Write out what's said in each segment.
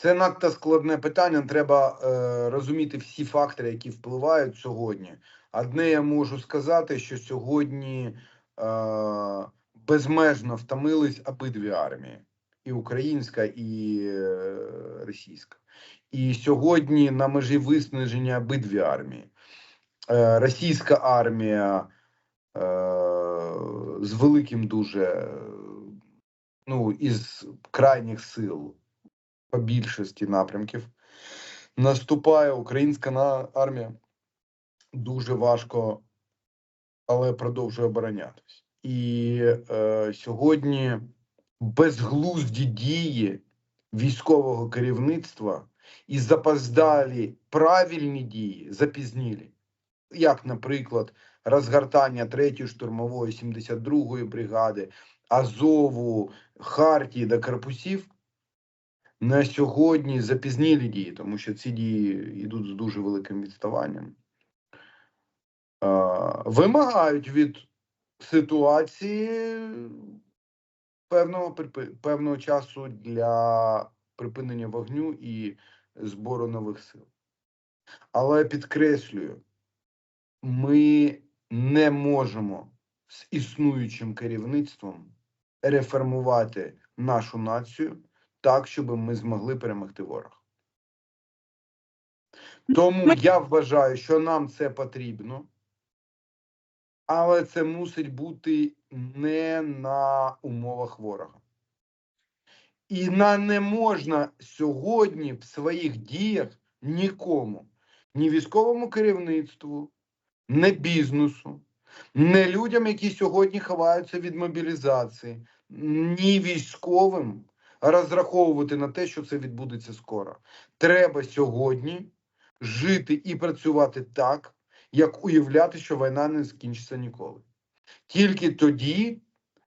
Це надто складне питання. Треба е, розуміти всі фактори, які впливають сьогодні. Одне я можу сказати, що сьогодні е, безмежно втомились обидві армії: і українська, і е, російська. І сьогодні на межі виснаження обидві армії. Е, російська армія е, з великим дуже ну, із крайніх сил по більшості напрямків наступає українська армія дуже важко, але продовжує оборонятись. І е, сьогодні безглузді дії військового керівництва і запоздалі правильні дії запізнілі. Як, наприклад, розгортання 3-ї штурмової 72-ї бригади, Азову, Хартії та корпусів на сьогодні запізнілі дії, тому що ці дії йдуть з дуже великим відставанням. Вимагають від ситуації певного певного часу для припинення вогню і збору нових сил. Але підкреслюю, ми не можемо з існуючим керівництвом реформувати нашу націю так, щоб ми змогли перемогти ворога. Тому я вважаю, що нам це потрібно, але це мусить бути не на умовах ворога. І на не можна сьогодні в своїх діях нікому, ні військовому керівництву, ні бізнесу, ні людям, які сьогодні ховаються від мобілізації, ні військовим розраховувати на те, що це відбудеться скоро. Треба сьогодні жити і працювати так, як уявляти, що війна не скінчиться ніколи. Тільки тоді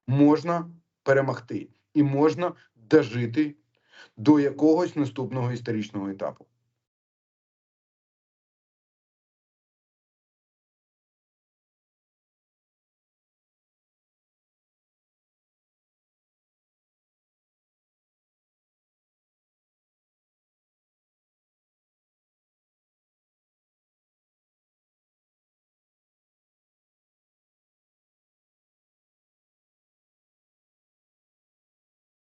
можна перемогти і можна дожити до якогось наступного історичного етапу.